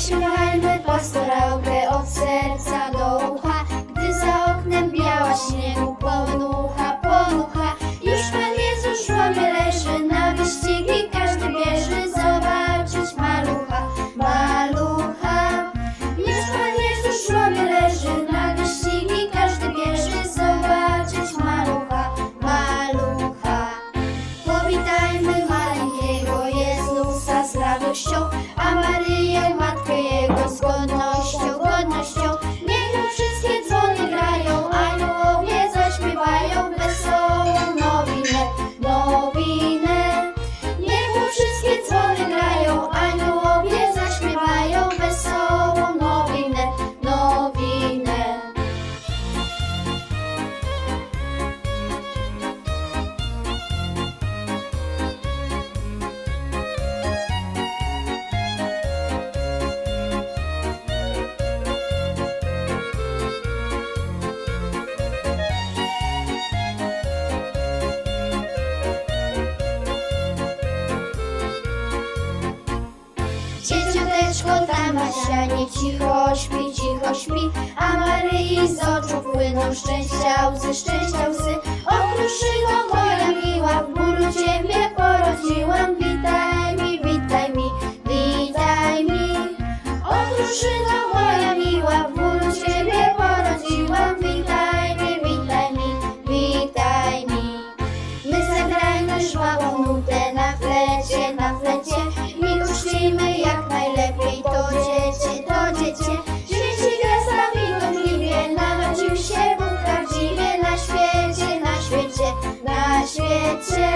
Weźmy helmy, pastorałkę od serca. Ciężko tam Basianie cicho śpi, cicho śpi, a Maryi z oczu płyną szczęścia łzy, szczęścia łzy. Okruszyno moja miła, w bólu ciebie 切